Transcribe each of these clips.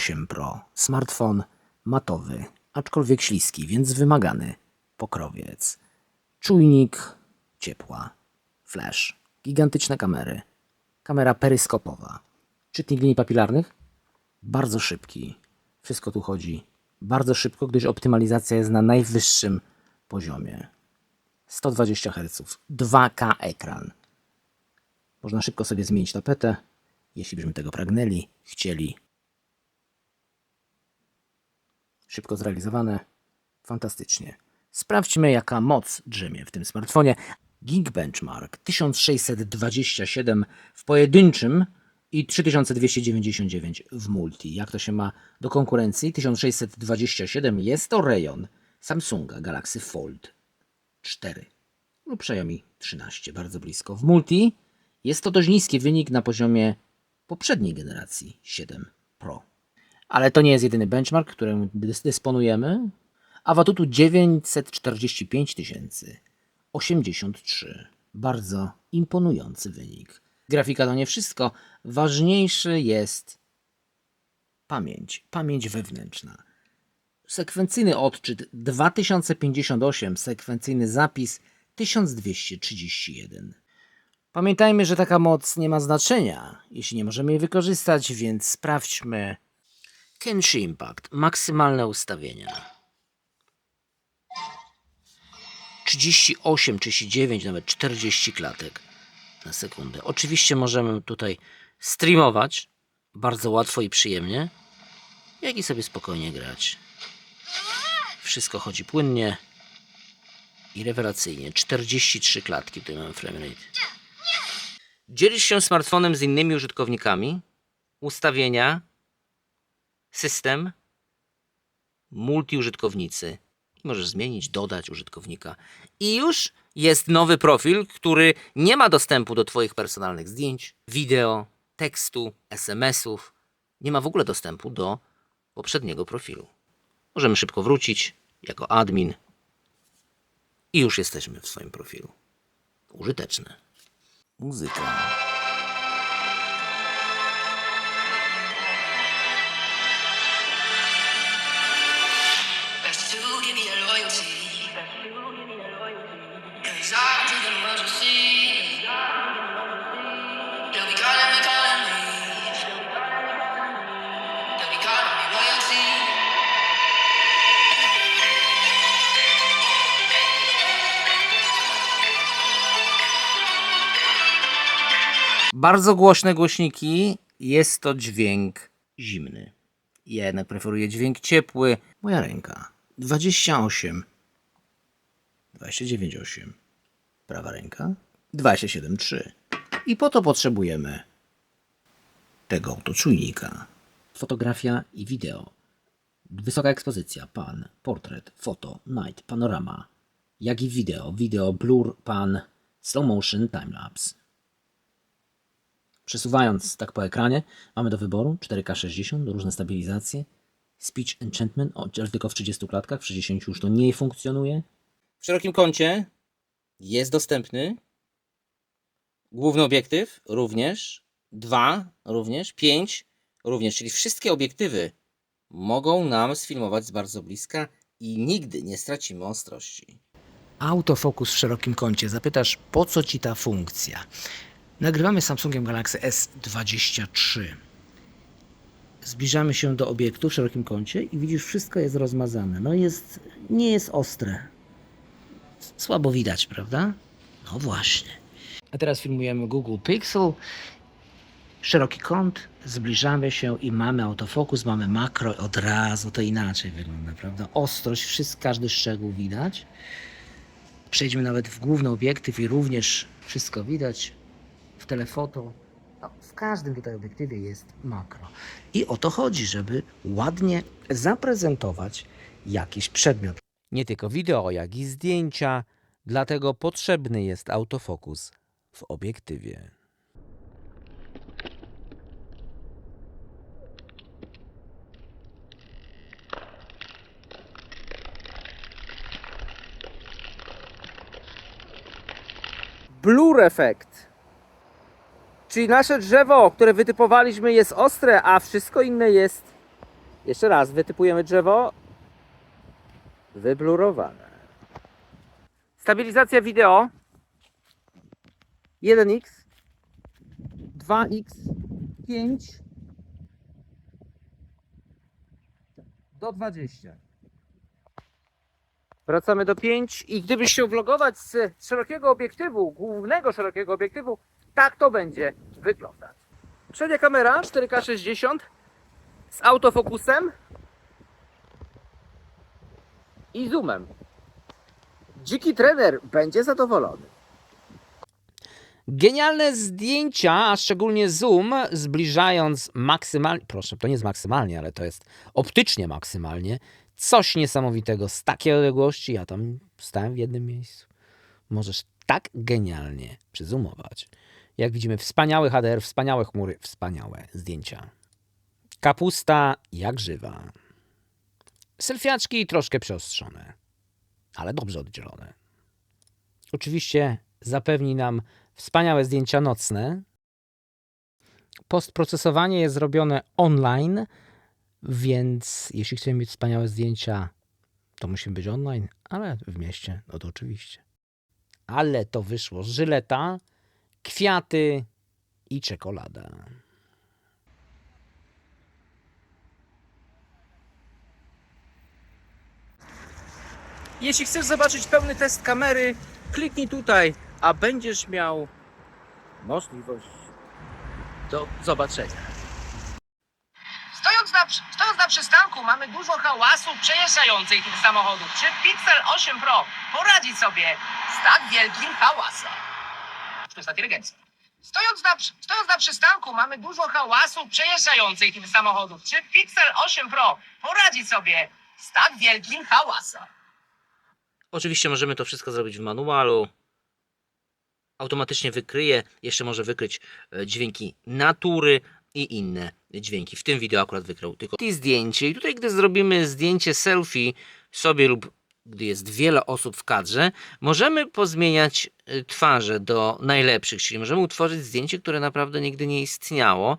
8 Pro. Smartfon matowy, aczkolwiek śliski, więc wymagany. Pokrowiec. Czujnik ciepła. Flash. Gigantyczne kamery. Kamera peryskopowa. Czytnik linii papilarnych? Bardzo szybki. Wszystko tu chodzi bardzo szybko, gdyż optymalizacja jest na najwyższym poziomie. 120 Hz. 2K ekran. Można szybko sobie zmienić tapetę, jeśli byśmy tego pragnęli, chcieli. Szybko zrealizowane. Fantastycznie. Sprawdźmy, jaka moc drzemie w tym smartfonie. Geek Benchmark 1627 w pojedynczym i 3299 w multi. Jak to się ma do konkurencji? 1627 jest to rejon Samsunga Galaxy Fold 4 lub Xiaomi 13, bardzo blisko. W multi jest to dość niski wynik na poziomie poprzedniej generacji 7 Pro. Ale to nie jest jedyny benchmark, którym dys- dysponujemy. Awatutu 945 tysięcy 83. Bardzo imponujący wynik. Grafika to nie wszystko. Ważniejszy jest pamięć, pamięć wewnętrzna. Sekwencyjny odczyt 2058, sekwencyjny zapis 1231. Pamiętajmy, że taka moc nie ma znaczenia, jeśli nie możemy jej wykorzystać, więc sprawdźmy Kenshi Impact, maksymalne ustawienia. 38, 39, nawet 40 klatek na sekundę. Oczywiście możemy tutaj streamować bardzo łatwo i przyjemnie, jak i sobie spokojnie grać. Wszystko chodzi płynnie i rewelacyjnie. 43 klatki tutaj mamy framerate. Dzielisz się smartfonem z innymi użytkownikami, ustawienia, system, multiużytkownicy. Możesz zmienić, dodać użytkownika. I już jest nowy profil, który nie ma dostępu do Twoich personalnych zdjęć, wideo, tekstu, SMS-ów. Nie ma w ogóle dostępu do poprzedniego profilu. Możemy szybko wrócić jako admin i już jesteśmy w swoim profilu. Użyteczne. Muzyka. Bardzo głośne głośniki. Jest to dźwięk zimny. Ja jednak preferuję dźwięk ciepły. Moja ręka. 28. 29,8. Prawa ręka. 27,3. I po to potrzebujemy tego oto czujnika. Fotografia i wideo. Wysoka ekspozycja, pan, portret, foto, night, panorama. Jak i wideo, wideo, blur, pan, slow motion, timelapse. Przesuwając tak po ekranie, mamy do wyboru 4K 60, różne stabilizacje, Speech Enchantment, o, ale tylko w 30 klatkach, w 60 już to nie funkcjonuje. W szerokim kącie jest dostępny główny obiektyw również, dwa również, pięć również, czyli wszystkie obiektywy mogą nam sfilmować z bardzo bliska i nigdy nie stracimy ostrości. Autofokus w szerokim kącie. Zapytasz, po co ci ta funkcja? Nagrywamy Samsungiem Galaxy S23. Zbliżamy się do obiektu w szerokim kącie i widzisz, wszystko jest rozmazane. No jest, nie jest ostre. Słabo widać, prawda? No właśnie. A teraz filmujemy Google Pixel. Szeroki kąt, zbliżamy się i mamy autofokus, mamy makro, od razu to inaczej wygląda, prawda? Ostrość, wszystko, każdy szczegół widać. Przejdźmy nawet w główny obiektyw i również wszystko widać telefoto. No, w każdym tutaj obiektywie jest makro. I o to chodzi, żeby ładnie zaprezentować jakiś przedmiot. Nie tylko wideo, jak i zdjęcia, dlatego potrzebny jest autofokus w obiektywie. Blur effect. Czyli nasze drzewo, które wytypowaliśmy jest ostre, a wszystko inne jest... Jeszcze raz, wytypujemy drzewo. Wyblurowane. Stabilizacja wideo. 1x. 2x. 5. Do 20. Wracamy do 5 i gdybyś chciał vlogować z szerokiego obiektywu, głównego szerokiego obiektywu, tak to będzie wyglądać. Przednia kamera 4K60 z autofokusem i zoomem. Dziki trener będzie zadowolony. Genialne zdjęcia, a szczególnie zoom, zbliżając maksymalnie, proszę, to nie jest maksymalnie, ale to jest optycznie maksymalnie, coś niesamowitego z takiej odległości. Ja tam stałem w jednym miejscu. Możesz tak genialnie przyzoomować. Jak widzimy, wspaniały HDR, wspaniałe chmury, wspaniałe zdjęcia. Kapusta jak żywa. Selfiaczki troszkę przyostrzone, ale dobrze oddzielone. Oczywiście zapewni nam wspaniałe zdjęcia nocne. Postprocesowanie jest zrobione online, więc jeśli chcemy mieć wspaniałe zdjęcia, to musimy być online, ale w mieście, no to oczywiście. Ale to wyszło żyleta, kwiaty i czekolada. Jeśli chcesz zobaczyć pełny test kamery, kliknij tutaj, a będziesz miał możliwość do zobaczenia. Stojąc na, stojąc na przystanku mamy dużo hałasu przejeżdżających tych samochodów. Czy Pixel 8 Pro poradzi sobie z tak wielkim hałasem? To jest na dirigencji. Stojąc na, stojąc na przystanku mamy dużo hałasu przejeżdżających tych samochodów. Czy Pixel 8 Pro poradzi sobie z tak wielkim hałasem? Oczywiście możemy to wszystko zrobić w manualu. Automatycznie wykryje, jeszcze może wykryć e, dźwięki natury i inne dźwięki. W tym wideo akurat wykrył tylko i zdjęcie. I tutaj, gdy zrobimy zdjęcie selfie sobie lub gdy jest wiele osób w kadrze, możemy pozmieniać e, twarze do najlepszych, czyli możemy utworzyć zdjęcie, które naprawdę nigdy nie istniało.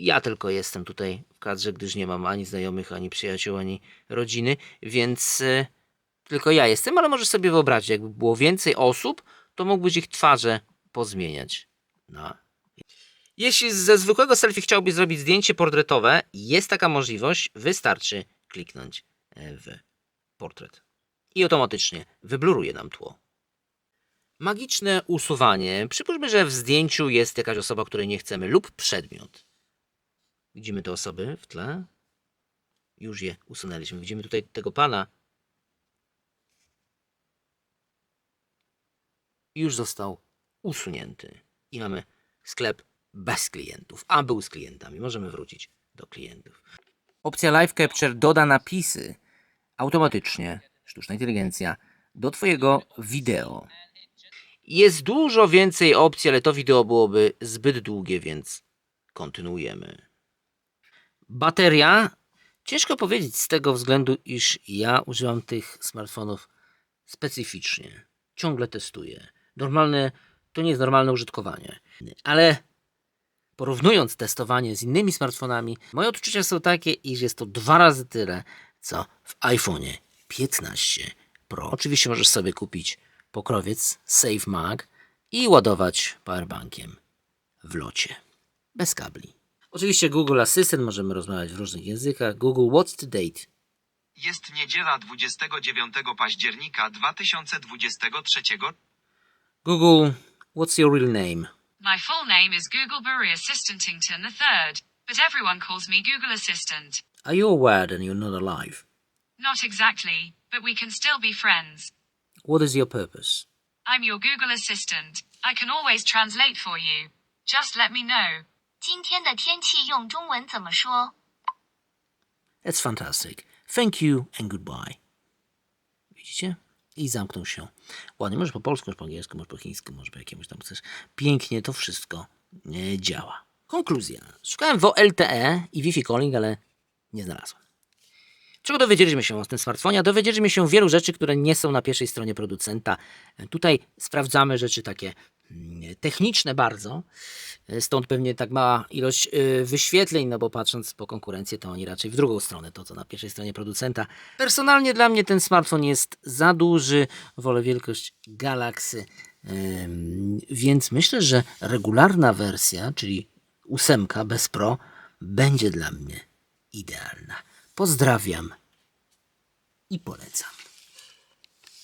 Ja tylko jestem tutaj w kadrze, gdyż nie mam ani znajomych, ani przyjaciół, ani rodziny, więc e, tylko ja jestem, ale możesz sobie wyobrazić, jakby było więcej osób, to mógłbyś ich twarze pozmieniać. No. Jeśli ze zwykłego selfie chciałbyś zrobić zdjęcie portretowe, jest taka możliwość, wystarczy kliknąć e, w portret. I automatycznie wybluruje nam tło. Magiczne usuwanie. Przypuśćmy, że w zdjęciu jest jakaś osoba, której nie chcemy, lub przedmiot. Widzimy te osoby w tle. Już je usunęliśmy. Widzimy tutaj tego pana, już został usunięty. I mamy sklep bez klientów, a był z klientami. Możemy wrócić do klientów. Opcja Live Capture doda napisy automatycznie, sztuczna inteligencja, do Twojego wideo. Jest dużo więcej opcji, ale to wideo byłoby zbyt długie, więc kontynuujemy. Bateria. Ciężko powiedzieć z tego względu, iż ja używam tych smartfonów specyficznie. Ciągle testuję. Normalne to nie jest normalne użytkowanie. Ale porównując testowanie z innymi smartfonami, moje odczucia są takie, iż jest to dwa razy tyle, co w iPhone'ie 15 Pro. Oczywiście możesz sobie kupić pokrowiec Save Mag i ładować powerbankiem w locie. Bez kabli. Oczywiście Google Assistant, możemy rozmawiać w różnych językach. Google What's the date? Jest niedziela 29 października 2023 Google What's your real name? My full name is Google Bury Assistantington III, but everyone calls me Google Assistant. Are you aware that you're not alive? Not exactly, but we can still be friends. What is your purpose? I'm your Google Assistant. I can always translate for you. Just let me know. 今天的天气用中文怎么说？ That's fantastic. Thank you and goodbye. Widzicie? I zamknął się. Ładnie, może po polsku, może po angielsku, może po chińsku, może po jakiemuś tam chcesz. Pięknie to wszystko e, działa. Konkluzja. Szukałem w LTE i Wi-Fi calling, ale nie znalazłem. Czego dowiedzieliśmy się o tym smartfonie? Dowiedzieliśmy się wielu rzeczy, które nie są na pierwszej stronie producenta. Tutaj sprawdzamy rzeczy takie mm, techniczne bardzo, stąd pewnie tak mała ilość y, wyświetleń, no bo patrząc po konkurencję, to oni raczej w drugą stronę, to co na pierwszej stronie producenta. Personalnie dla mnie ten smartfon jest za duży, wolę wielkość Galaxy, więc myślę, że regularna wersja, czyli ósemka bez Pro, będzie dla mnie idealna. Pozdrawiam i polecam.